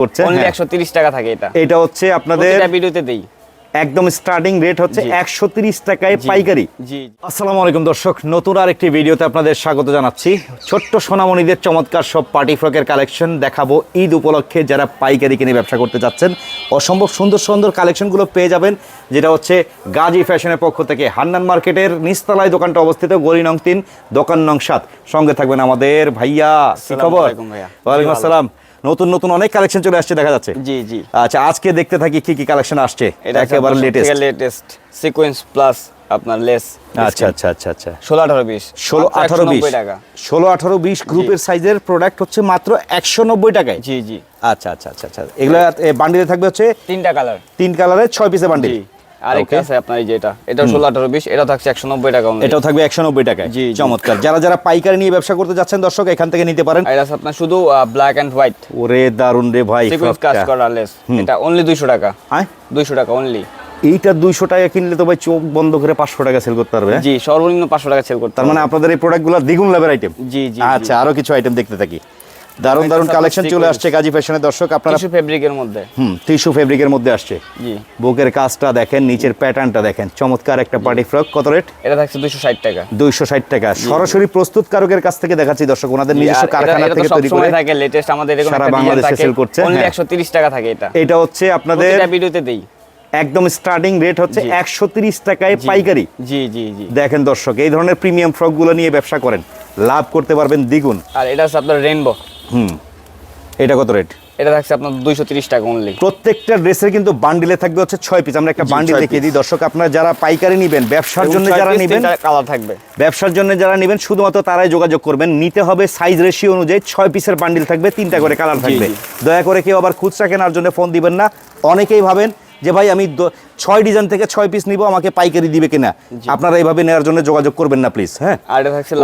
করছে অনলি হ্যাঁ। একশো তিরিশ টাকা থাকে এটা। এটা হচ্ছে আপনাদের ভিডিওতে দেই। একদম স্টার্টিং রেট হচ্ছে। একশো টাকায় পাইকারি। জি। আসসালামু আলাইকুম দর্শক নতুন ভিডিওতে আপনাদের স্বাগত জানাচ্ছি। ছোট্ট সোনামণিদের চমৎকার সব পার্টি ফ্রকের কালেকশন দেখাবো ঈদ উপলক্ষে যারা পাইকারি কিনে ব্যবসা করতে যাচ্ছেন। অসম্ভব সুন্দর সুন্দর কালেকশনগুলো পেয়ে যাবেন যেটা হচ্ছে গাজী ফ্যাশনের পক্ষ থেকে হান্নান মার্কেটের নিচতলায় দোকানটা অবস্থিত গলি নং তিন দোকান নং সাত। সঙ্গে থাকবেন আমাদের ভাইয়া কি খবর? ভাইয়া। ওয়ালাইকুম আসসালাম। নতুন নতুন অনেক কালেকশন চলে আসছে দেখা যাচ্ছে। জি জি। আচ্ছা আজকে দেখতে থাকি কি কি কালেকশন আসছে? এটা একেবারে লেটেস্ট লেটেস্ট সিকোয়েন্স প্লাস আপনার লেস আচ্ছা আচ্ছা আচ্ছা আচ্ছা। ষোলো আঠারো বিশ। ষোলো আঠারো বিশ। 190 টাকা। ষোলো আঠারো বিশ গ্রুপের সাইজের প্রোডাক্ট হচ্ছে মাত্র একশো নব্বই টাকায়। জি জি। আচ্ছা আচ্ছা আচ্ছা আচ্ছা। এগুলো বান্ডিলে থাকবে হচ্ছে তিনটা কালার তিন কালারের ছয় পিসের বান্ডিল আরেকটা আছে আপনার এই যে এটা। ষোলো আঠারো বিশ এটা থাকছে একশো নব্বই টাকা এটাও থাকবে একশো নব্বই টাকায়। জি। চমৎকার। যারা যারা পাইকারি নিয়ে ব্যবসা করতে যাচ্ছেন দর্শক এখান থেকে নিতে পারেন। এটা আপনার শুধু ব্ল্যাক এন্ড হোয়াইট ওরে দারুণ রে ভাই কাজ করা লেস এটা অনলি দুইশো টাকা। হ্যাঁ? দুইশো টাকা অনলি এইটা দুইশো টাকা কিনলে তো ভাই চোখ বন্ধ করে পাঁচশো টাকা সেল করতে পারবে হ্যাঁ? জি সর্বনিম্ন পাঁচশো টাকা সেল করতে তার মানে আপনাদের এই প্রোডাক্টগুলো দ্বিগুণ লাভের আইটেম জি জি আচ্ছা আরও কিছু আইটেম দেখতে থাকি। দারুণ দারুণ কালেকশন চলে আসছে গাজী ফ্যাশনের দর্শক আপনারা কিছু ফেব্রিকের মধ্যে। হুম টিস্যু ফেব্রিকের মধ্যে আসছে। জি। বুকের কাজটা দেখেন নিচের প্যাটার্নটা দেখেন। চমৎকার একটা পার্টি ফ্রক কত রেট এটা থাকছে দুইশো ষাট টাকা। দুইশো ষাট টাকা। সরাসরি প্রস্তুতকারকের কাছ থেকে দেখাচ্ছি দর্শক ওনাদের নিজস্ব কারখানা থেকে তৈরি করে থাকে লেটেস্ট আমাদের এরকম সারা বাংলাদেশে sell করছে, অনলি হ্যাঁ। একশো তিরিশ টাকা থাকে এটা। এটা হচ্ছে আপনাদের প্রতিটা ভিডিওতে দেই। একদম স্টার্টিং রেট হচ্ছে জি। একশো তিরিশ টাকায় পাইকারি। জি জি জি। দেখেন দর্শক এই ধরনের প্রিমিয়াম ফ্রকগুলো নিয়ে ব্যবসা করেন। লাভ করতে পারবেন দ্বিগুণ। আর এটা হচ্ছে আপনার রেইনবো হুম। এটা কত রেট এটা থাকছে আপনার দুইশো তিরিশ টাকা অনলি প্রত্যেকটা ড্রেসের কিন্তু বান্ডিলে থাকবে হচ্ছে ছয় পিস আমরা একটা বান্ডিল দেখিয়ে দিই। দর্শক আপনারা যারা পাইকারি নেবেন ব্যবসার জন্য যারা নেবেন কালার থাকবে। ব্যবসার জন্য যারা নেবেন শুধুমাত্র তারাই যোগাযোগ করবেন। নিতে হবে সাইজ রেশিও অনুযায়ী ছয় পিসের বান্ডিল থাকবে তিনটা করে কালার থাকবে। দয়া করে কেউ আবার খুচরা কেনার জন্য ফোন দিবেন না। অনেকেই ভাবেন যে ভাই আমি ছয় ডিজাইন থেকে ছয় পিস নিব আমাকে পাইকারি দিবে কিনা? আপনারা এইভাবে নেওয়ার জন্য যোগাযোগ করবেন না প্লিজ হ্যাঁ?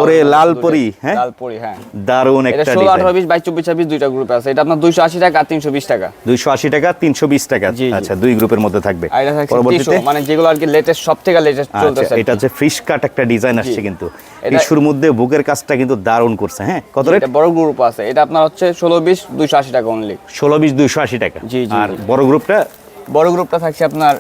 ওরে লাল পরি, হ্যাঁ? লাল পরি হ্যাঁ। দারুণ একটা ষোলো আঠারো বিশ বাইশ চব্বিশ ছাব্বিশ দুইটা গ্রুপ আছে। এটা আপনার দুইশো আশি টাকা আর তিনশো বিশ টাকা। দুইশো আশি টাকা তিনশো বিশ টাকা। আচ্ছা দুই গ্রুপের মধ্যে থাকবে। পরবর্তীতে মানে যেগুলো আর কি লেটেস্ট সব থেকে লেটেস্ট চলতেছে এটা। হচ্ছে ফিশ কাট একটা ডিজাইন আসছে কিন্তু। টিস্যুর মধ্যে বুকের কাজটা কিন্তু দারুণ করছে হ্যাঁ? কত রেট বড় গ্রুপ আছে। এটা আপনার হচ্ছে ষোলো বিশ দুইশো আশি টাকা অনলি ষোলো বিশ দুইশো আশি টাকা। জি, আর। বড় গ্রুপটা বড় গ্রুপটা থাকছে আপনার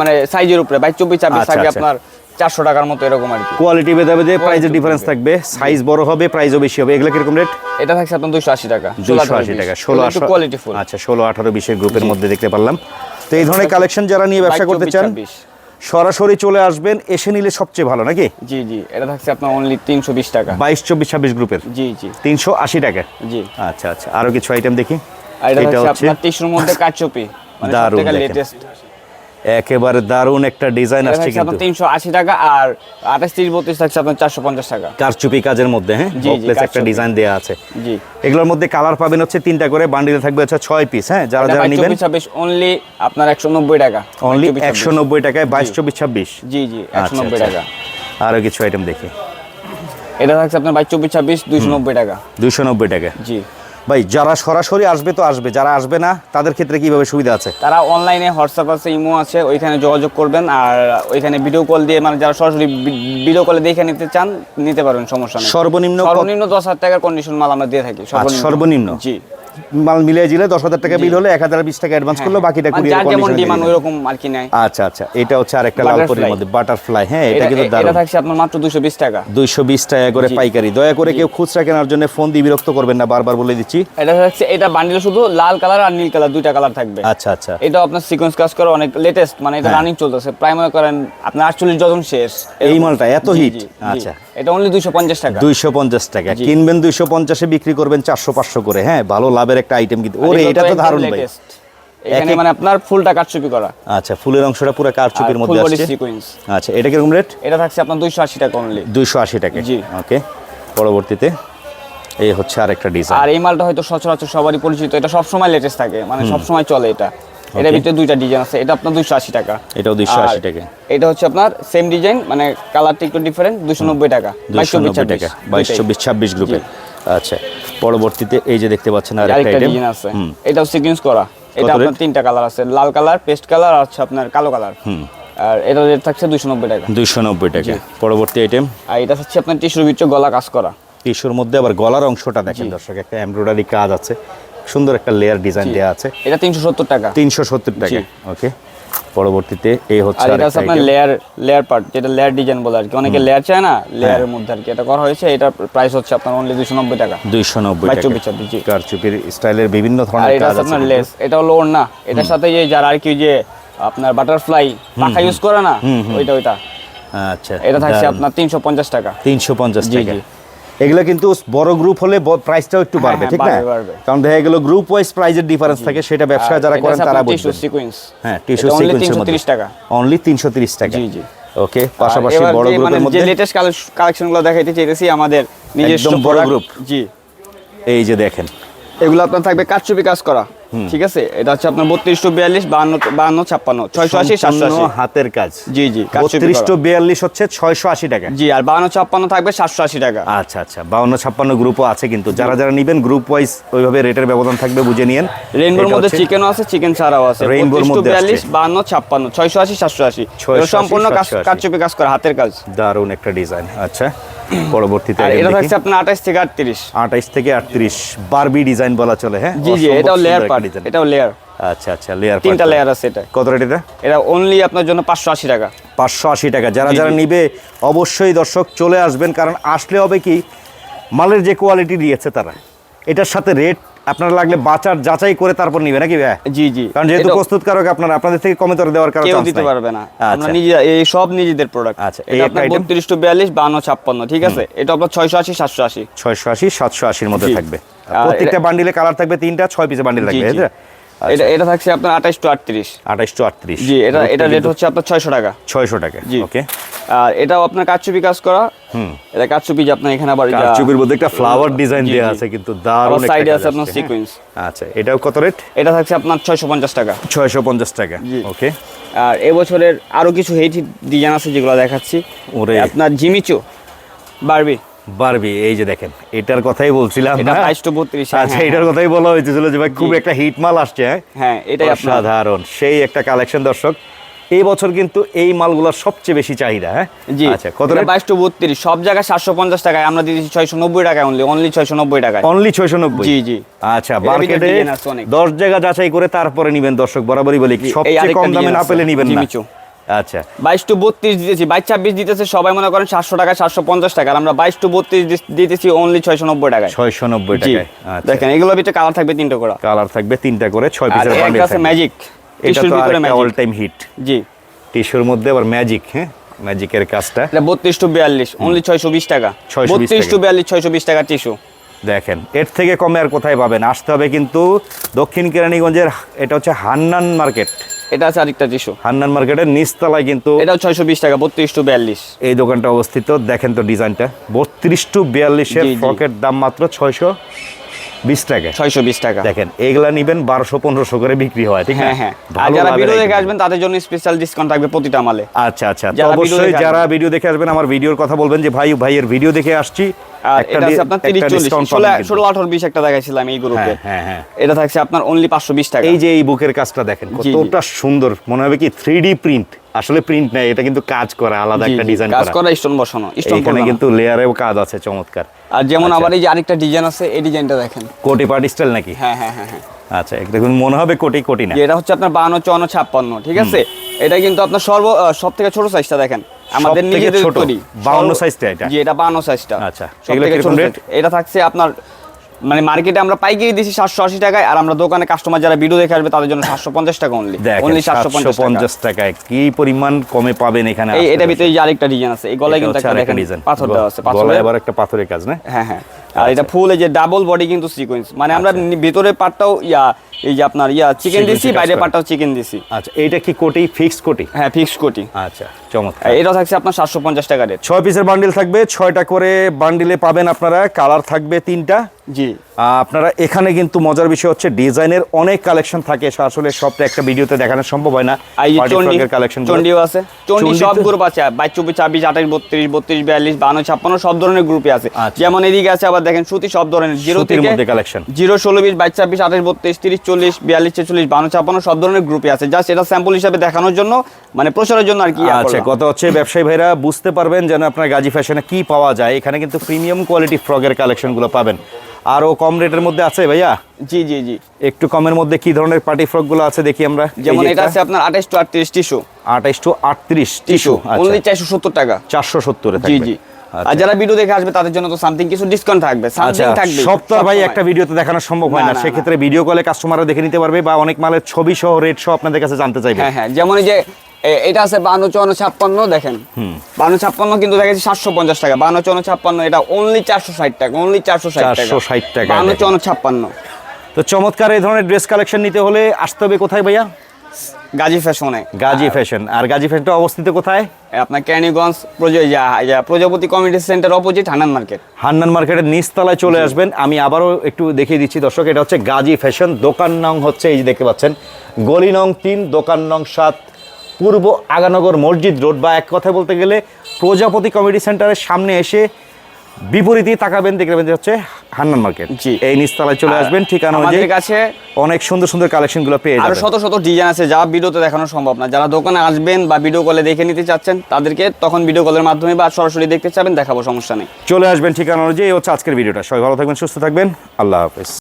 মানে সাইজের উপরে বাইশ চব্বিশ ছাব্বিশ আচ্ছা, থাকবে আচ্ছা। আপনার চারশো টাকার মতো এরকম আর কোয়ালিটি ভেদে ভেদে প্রাইজের ডিফারেন্স থাকবে সাইজ বড় হবে প্রাইসও বেশি হবে। এগুলো কীরকম রেট এটা থাকছে আপনার দুইশো আশি টাকা দুইশো আশি টাকা ষোলো কোয়ালিটি ফুল আচ্ছা ষোলো আঠারো বিশের গ্রুপের মধ্যে দেখতে পারলাম। তো এই ধরনের কালেকশন যারা নিয়ে ব্যবসা করতে চান সরাসরি চলে আসবেন এসে নিলে সবচেয়ে ভালো নাকি? জি জি এটা থাকছে আপনার অনলি তিনশো বিশ টাকা। বাইশ চব্বিশ ছাব্বিশ গ্রুপের জি জি। তিনশো আশি টাকা? জি। আচ্ছা আচ্ছা আরও কিছু আইটেম দেখি। আর এটা হচ্ছে আপনার টিস্যুর মধ্যে কাটচুপি মানে দারুণ লেটেস্ট একেবারে দারুণ একটা ডিজাইন আসছে কিন্তু আপনার তিনশো আশি টাকা আর আঠাশ তিরিশ বত্রিশ থাকছে আপনার চারশো পঞ্চাশ টাকা। কারচুপি কাজের মধ্যে হ্যাঁ? একটা ডিজাইন দেওয়া আছে। জি। এগুলোর মধ্যে কালার পাবেন হচ্ছে তিনটা করে বান্ডিলে থাকবে হচ্ছে ছয় পিস হ্যাঁ? যারা যারা নেবেন ছাব্বিশ অনলি আপনার একশো নব্বই টাকা। অনলি 24, একশো নব্বই টাকায় বাইশ চব্বিশ ছাব্বিশ? জি জি একশো আচ্ছা, নব্বই আচ্ছা। টাকা। আরও কিছু আইটেম দেখি। এটা থাকছে আপনার বাইশ চব্বিশ ছাব্বিশ দুইশো নব্বই টাকা। দুইশো নব্বই টাকা। জি। ভাই যারা সরাসরি আসবে তো আসবে যারা আসবে না তাদের ক্ষেত্রে কীভাবে সুবিধা আছে? তারা অনলাইনে হোয়াটসঅ্যাপ আছে ইমো আছে ওইখানে যোগাযোগ করবেন আর ওইখানে ভিডিও কল দিয়ে মানে যারা সরাসরি ভিডিও কলে দেখে নিতে চান নিতে পারবেন সমস্যা নেই। সর্বনিম্ন সর্বনিম্ন দশ হাজার টাকার কন্ডিশন মাল আমরা দিয়ে থাকি আচ্ছা, সর্বনিম্ন? জি। মাল মিলিয়ে দিলে দশ হাজার টাকা বিল হলে এক হাজার বিশ টাকা অ্যাডভান্স করল বাকিটা মানে কুরিয়ার যার যেমন ডিমান্ড ওইরকম আর কি নেয়। আচ্ছা আচ্ছা। এটা হচ্ছে আরেকটা লাল পরির মধ্যে বাটারফ্লাই হ্যাঁ এটা কিন্তু এটা থাকছে আপনার মাত্র দুশো বিশ টাকা। দুইশো বিশ টাকা করে পাইকারি। দয়া করে কেউ খুচরা কেনার জন্য ফোন দিয়ে বিরক্ত করবেন না বারবার বলে দিচ্ছি। এটা থাকছে এটা বান্ডিল শুধু লাল কালার আর নীল কালার দুইটা কালার থাকবে। আচ্ছা আচ্ছা। এটা আপনার সিকোয়েন্স কাজ করা অনেক লেটেস্ট মানে এটা হ্যাঁ। রানিং চলতেছে। প্রায় মনে করেন আপনার আটচল্লিশ ডজন শেষ এই মালটা এত হিট। আচ্ছা। এটা অনলি দুইশো পঞ্চাশ টাকা। দুইশো পঞ্চাশ টাকা। কিনবেন দুইশো পঞ্চাশে বিক্রি করবেন চারশো পাঁচশো করে। হ্যাঁ ভালো লাভের একটা আইটেম কিন্তু। ওরে এটা তো দারুণ ভাই। এখানে মানে আপনার ফুলটা কাটচুপি করা। আচ্ছা ফুলের অংশটা পুরো কারচুপির মধ্যে আসছে। আচ্ছা এটা কীরকম রেট এটা থাকছে আপনার দুইশো আশি টাকা অনলি দুইশো আশি টাকা। জি। ওকে পরবর্তীতে এই হচ্ছে আরেকটা ডিজাইন আর এই মালটা হয়তো সচরাচর সবারই পরিচিত। এটা সবসময় লেটেস্ট থাকে মানে সবসময় চলে এটা। Okay. ভিতরে দুইটা ডিজাইন আছে। এটা আপনার দুইশো আশি টাকা। এটাও দুইশো আশি টাকা। এটা হচ্ছে আপনার সেম ডিজাইন মানে কালারটা একটু ডিফারেন্ট দুশো নব্বই টাকা চব্বিশ নব্বই টাকা বাইশ। চব্বিশ ছাব্বিশ গ্রুপে আচ্ছা পরবর্তীতে এই যে দেখতে পাচ্ছেন আরেকটা ডিজাইন আছে। এটাও সিকোয়েন্স করা। এটা আপনার তিনটা কালার আছে লাল কালার পেস্ট কালার আর আপনার কালো কালার আর এটা রেট থাকছে দুশো নব্বই টাকা। দুইশো নব্বই টাকা। পরবর্তী আইটেম আর এটা হচ্ছে আপনার টিস্যুর ভিতরে গলা কাজ করা। টিস্যুর মধ্যে আবার গলার অংশটা দেখেন দর্শক একটা এমব্রয়ডারি কাজ আছে। সুন্দর একটা লেয়ার ডিজাইন দেওয়া আছে। এটা তিনশো সত্তর টাকা। তিনশো সত্তর টাকা। ওকে পরবর্তীতে এই হচ্ছে আর এটা হচ্ছে আপনার লেয়ার লেয়ার পার্ট যেটা লেয়ার ডিজাইন বলে আর কি। অনেকে লেয়ার চায় না লেয়ারের মধ্যে আর কি। এটা করা হয়েছে এটার প্রাইস হচ্ছে আপনার অনলি দুশো নব্বই টাকা। দুইশো নব্বই বাই টাকা। চব্বিশ ছাব্বিশ, জি। কারচুপির স্টাইলের বিভিন্ন ধরনের এটা কাজ আছে আপনার লেস এটা হলো ওড়না। এটার সাথে যে যারা আর কি যে আপনার বাটারফ্লাই পাখা ইউজ করে না ওইটা ওইটা। আচ্ছা। এটা থাকছে আপনার তিনশো পঞ্চাশ টাকা। তিনশো পঞ্চাশ জি, টাকা। জি। এগুলো কিন্তু বড় গ্রুপ হলে প্রাইসটাও একটু হ্যাঁ, বাড়বে হ্যাঁ, ঠিক না। কারণ দেখা গেল গ্রুপ ওয়াইজ প্রাইজের ডিফারেন্স থাকে সেটা ব্যবসা যারা করেন তারা বুঝবেন সিকোয়েন্স হ্যাঁ টিস্যু সিকোয়েন্সের মধ্যে। টাকা। অনলি তিনশো তিরিশ টাকা। জি, জি। ওকে পাশাপাশি বড় গ্রুপের মধ্যে যে লেটেস্ট কালেকশনগুলো দেখাইতে চাইতেছি আমাদের নিজস্ব বড় গ্রুপ জি। এই যে দেখেন। এগুলো আপনার থাকবে কাঠচুপি কাজ করা। ঠিক আছে? এটা হচ্ছে আপনার বত্রিশ টু বিয়াল্লিশ বাহান্ন বাহান্ন ছাপ্পান্ন ছয়শো আশি সাতশো হাতের কাজ। জি জি বত্রিশ টু বিয়াল্লিশ হচ্ছে ছয়শো আশি টাকা। জি আর বাহান্ন ছাপ্পান্ন থাকবে সাতশো আশি টাকা। আচ্ছা আচ্ছা বাউন্ন ছাপ্পান্ন গ্রুপও আছে কিন্তু। যারা যারা নিবেন গ্রুপ ওয়াইজ ওইভাবে রেটের ব্যবধান থাকবে বুঝে নিন রেইনবোর মধ্যে চিকেনও আছে চিকেন ছাড়াও আছে। Rainbow র 32 to মধ্যে 42 আসছে। বাহান্ন ছাপ্পান্ন ছয়শো আশি সাতশো আশি। সম্পূর্ণ কাজ 780 কাজ করা হাতের কাজ। দারুণ একটা ডিজাইন আচ্ছা পরবর্তীতে আর আগে এটা থাকছে আপনার আঠাশ থেকে আটত্রিশ। আঠাইশ থেকে আটত্রিশ। বারবি ডিজাইন বলা চলে হ্যাঁ? জি জি এটাও লেয়ার পার্ট design। এটাও লেয়ার আচ্ছা আচ্ছা লেয়ার তিনটা লেয়ার আছে এটা কত রেট এটা এটা অনলি আপনার জন্য পাঁচশো আশি টাকা। পাঁচশো আশি টাকা। যারা যারা নিবে অবশ্যই দর্শক চলে আসবেন কারণ আসলে হবে কি মালের যে কোয়ালিটি দিয়েছে তারা এটার সাথে রেট আপনারা লাগলে বাচার যাচাই করে তারপর নিবে নাকি ভাই? জি জি। কারণ যেহেতু প্রস্তুতকারক আপনারা আপনাদের থেকে কমে তোর দেওয়ার কারণ কেউ দিতে পারবে না। আমরা আচ্ছা নিজে এই সব নিজেদের প্রোডাক্ট আচ্ছা, এটা আপনার item? বত্রিশ টু বিয়াল্লিশ বাহান্ন ছাপ্পান্ন ঠিক আছে? এটা আপনার ছয়শো আশি সাতশো আশি। ছয়শো আশি সাতশো আশির মধ্যে থাকবে। প্রত্যেকটা বান্ডিলে কালার থাকবে তিনটা ছয় পিসে বান্ডিল থাকবে এটা এটা থাকছে আপনার আঠাশ টু আটত্রিশ। আঠাইশ টু আটত্রিশ। জি এটা এটা রেট হচ্ছে আপনার ছয়শো টাকা। ছয়শো টাকা জি। ওকে। আর এটাও আপনার কাঠচুপি কাজ করা। এটা কাঠচুপি যে আপনার এখানে আবার কারচুপির মধ্যে একটা ফ্লাওয়ার ডিজাইন দেওয়া আছে কিন্তু দারুণ আবার একটা সাইডে আছে আপনার সিকোয়েন্স। আচ্ছা এটাও কত রেট এটা থাকছে আপনার ছয়শো পঞ্চাশ টাকা। ছয়শো পঞ্চাশ টাকা জি। ওকে। আর এবছরের আরও কিছু হেইট ডিজাইন আছে যেগুলো দেখাচ্ছি। ওরে। আপনার জিমিচু বারবি। বারবি এই যে দেখেন এটার কথাই বলছিলাম এটা না? বাইশ টু বত্রিশ আচ্ছা এটার কথাই বলা হয়েছিল যে ভাই খুব একটা হিট মাল আসছে হ্যাঁ? হ্যাঁ এটাই অসাধারণ সেই একটা কালেকশন দর্শক এই বছর কিন্তু এই মালগুলোর সবচেয়ে বেশি চাহিদা হ্যাঁ জি আচ্ছা কত বাইশ টু বত্রিশ সব জায়গায় সাতশো পঞ্চাশ টাকায় আমরা দিয়েছি ছয়শো নব্বই টাকায় অনলি অনলি ছয়শো নব্বই টাকায় অনলি ছয়শো নব্বই জি, জি। আচ্ছা মার্কেটে। দশ জায়গা যাচাই করে তারপরে নিবেন দর্শক বরাবরই বলি সবচেয়ে কম দামে না পেলে নিবেন না। আচ্ছা। বাইশ টু বত্রিশ দিতেছি বাইশ ছাব্বিশ দিতেছে সবাই মনে করেন সাতশো টাকা সাতশো পঞ্চাশ টাকা আমরা বাইশ টু বত্রিশ দিতেছি অনলি ছয়শো নব্বই টাকায়। ছয়শো নব্বই টাকায় আচ্ছা। দেখেন এগুলোর ভিতরে কালার থাকবে তিনটে করে। কালার থাকবে তিনটা করে ছয় পিসের বান্ডিল আছে ম্যাজিক এটা তো ভিতরে অল টাইম হিট জি। টিস্যুর মধ্যে আবার ম্যাজিক হ্যাঁ? ম্যাজিকের কাজটা। এটা বত্রিশ টু বিয়াল্লিশ অনলি ছয়শো বিশ টাকা। 620 বত্রিশ টু বিয়াল্লিশ ছয়শো বিশ টাকা টিস্যু দেখেন এর থেকে কমে আর কোথায় পাবেন? আসতে হবে কিন্তু দক্ষিণ কেরানীগঞ্জের এটা হচ্ছে হান্নান মার্কেট। এটা আছে আরেকটা টিস্যু হান্নান মার্কেটের নিচতলায় কিন্তু এটা ছয়শো বিশ টাকা বত্রিশ টু বিয়াল্লিশ। এই দোকানটা অবস্থিত। দেখেন তো ডিজাইনটা। বত্রিশ টু বিয়াল্লিশের। ফ্রকের দাম মাত্র ছয়শো বিশ টাকা। ছয়শো বিশ টাকা। দেখেন এইগুলা নিবেন বারোশো পনেরোশো করে বিক্রি হয় ঠিক হ্যাঁ হ্যাঁ। আর যারা ভিডিও দেখে আসবেন তাদের জন্য স্পেশাল ডিসকাউন্ট থাকবে প্রতিটা মালে। আচ্ছা আচ্ছা। অবশ্যই যারা ভিডিও দেখে আসবেন আমার ভিডিওর কথা বলবেন যে ভাই ভাইয়ের ভিডিও দেখে আসছি। একটা দেখাইছিলাম এই গ্রুপে হ্যাঁ হ্যাঁ হ্যাঁ। এটা থাকছে আপনার অনলি পাঁচশো বিশ টাকা। এই যে এই বুকের কাজটা দেখেন। কতটা সুন্দর। মনে হবে কি থ্রি ডি প্রিন্ট আসলে প্রিন্ট নাই এটা কিন্তু কাজ করা আলাদা একটা ডিজাইন কাজ করা স্টোন বসানো স্টোন এখানে কিন্তু লেয়ারেও কাজ আছে চমৎকার আর যেমন আচ্ছা। আবার এই যে আরেকটা ডিজাইন আছে এই ডিজাইনটা দেখেন কোটি পার্ট স্টাইল নাকি হ্যাঁ হ্যাঁ হ্যাঁ হ্যাঁ আচ্ছা দেখুন মনে হবে কোটি কোটি না এটা হচ্ছে আপনার বাহান্ন চুয়ান্ন ছাপ্পান্ন ঠিক আছে এটা কিন্তু আপনার সর্ব সব থেকে ছোট সাইজটা দেখেন আমাদের নিজেদের? তৈরি 52 সাইজটা এটা? জি এটা বাহান্ন সাইজটা আচ্ছা। এগুলো। এটা থাকছে আপনার মানে মার্কেটে আমরা পাইকারি দিছি সাতশো আশি টাকায় আর আমরা দোকানে কাস্টমার যারা ভিডিও দেখে আসবে তাদের জন্য সাতশো পঞ্চাশ টাকা অনলি অনলি সাতশো পঞ্চাশ টাকায় কি পরিমাণ কমে পাবেন এখানে এটা ভিতরে যে আরেকটা ডিজাইন আছে এই গলায় কিন্তু একটা দেখেন ডিজাইন পাথর দেওয়া আছে গলায় আবার একটা পাথরের কাজ না? হ্যাঁ হ্যাঁ। আর এটা ফুল এই যে ডাবল বডি কিন্তু সিকোয়েন্স মানে আমরা ভিতরে পার্টটাও ইয়া এই যে আপনার ইয়া চিকেন দিছি বাইরে। পার্টটাও চিকেন দিছি। আচ্ছা এইটা কি কোটি? ফিক্স কোটি? হ্যাঁ ফিক্স কোটি। আচ্ছা চমৎকার। এটা থাকছে আপনার সাতশো পঞ্চাশ টাকা রেট ছয় পিসের বান্ডিল থাকবে ছয়টা করে বান্ডিলে পাবেন আপনারা। কালার থাকবে তিনটা। জি। আপনারা এখানে কিন্তু মজার বিষয় হচ্ছে ডিজাইনের অনেক কালেকশন থাকে আসলে সবটা একটা ভিডিওতে দেখানো সম্ভব হয় না। চন্ডিও আছে। চন্ডি সব গ্রুপ আছে বাইশ চব্বিশ ছাব্বিশ আঠাশ বত্রিশ বত্রিশ বিয়াল্লিশ বান্ন ছাপ্পান্ন সব ধরনের গ্রুপে আছে। আচ্ছা। যেমন এদিকে আছে আবার দেখেন সুতি সব ধরনের। জিরো থেকে collection। জিরো ষোলো বিশ বাইশ ছাব্বিশ আঠাশ বত্রিশ তিরিশ চল্লিশ বিয়াল্লিশ ছেচল্লিশ বান্ন ছাপ্পান্ন সব ধরনের গ্রুপে আছে। জাস্ট এটা স্যাম্পল হিসাবে দেখানোর জন্য মানে প্রচারের জন্য আর কি আচ্ছা কথা হচ্ছে ব্যবসায়ী ভাইরা বুঝতে পারবেন যেন আপনার গাজী ফ্যাশনে কি পাওয়া যায়। এখানে কিন্তু প্রিমিয়াম কোয়ালিটি ফ্রগের কালেকশনগুলো পাবেন। আরও কম রেটের মধ্যে আছে ভাইয়া? জি জি জি। একটু কমের মধ্যে কি ধরনের পার্টি ফ্রকগুলো আছে দেখি আমরা। যেমন এটা আছে আপনার আঠাশ টু আটত্রিশ টিস্যু আঠাইশ টু আটত্রিশ টিস্যু টিস্যু অনলি চারশো সত্তর টাকা। চারশো সত্তরে জি জি। আর যারা ভিডিও দেখে আসবে তাদের জন্য তো সামথিং কিছু ডিসকাউন্ট থাকবে। আচ্ছা সামথিং থাকবে সব তো ভাই একটা ভিডিওতে দেখানো সম্ভব হয় না। সেক্ষেত্রে ভিডিও কলে কাস্টমাররা দেখে নিতে পারবে বা অনেক মালের ছবি সহ রেট সহ আপনাদের কাছে জানতে চাইবে। হ্যাঁ হ্যাঁ। যেমন এই যে এ- এটা আছে বান্ন চুয়ান্ন ছাপ্পান্ন দেখেন। বান্ন ছাপ্পান্ন কিন্তু দেখেছি সাতশো পঞ্চাশ টাকা। বান্ন চুয়ান্ন ছাপ্পান্ন এটা অনলি চারশো ষাট টাকা অনলি চারশো ষাট টাকা। 460 টাকা বান্ন। চুয়ান্ন ছাপ্পান্ন। তো চমৎকার এই ধরনের ড্রেস কালেকশন নিতে হলে আসতে হবে কোথায় ভাইয়া? গাজী ফ্যাশনে। গাজী ফ্যাশন। আর গাজী ফ্যাশনটা অবস্থিত কোথায়? আপনার Kaniganj প্রজ- Projapoti community centre opposite Hanan market. Hannan মার্কেটের নিচতলায় চলে আসবেন। আমি আবারও একটু দেখিয়ে দিচ্ছি দর্শক এটা হচ্ছে গাজী ফ্যাশন দোকান নং হচ্ছে এই যে দেখতে পাচ্ছেন গলি নং তিন দোকান নং সাত পূর্ব আগানগর মসজিদ রোড বা এক কথায় বলতে গেলে প্রজাপতি কমিউনিটি সেন্টারের সামনে এসে বিপরীতেই তাকাবেন দেখবেন যে হচ্ছে হান্নান মার্কেট। জি। এই নিচতলায় চলে আসবেন ঠিকানা আমাদের কাছে অনেক সুন্দর সুন্দর কালেকশনগুলো পেয়ে আরও যাবেন। শত শত ডিজাইন আছে যা ভিডিওতে দেখানো সম্ভব না। যারা দোকানে আসবেন বা ভিডিও কলে দেখে নিতে চাচ্ছেন তাদেরকে তখন ভিডিও কলের মাধ্যমে বা সরাসরি দেখতে চাবেন দেখাবো সমস্যা নেই। চলে আসবেন ঠিকানা অনুযায়ী। এই হচ্ছে আজকের ভিডিওটা সবাই ভালো থাকবেন সুস্থ থাকবেন। আল্লাহ হাফেজ।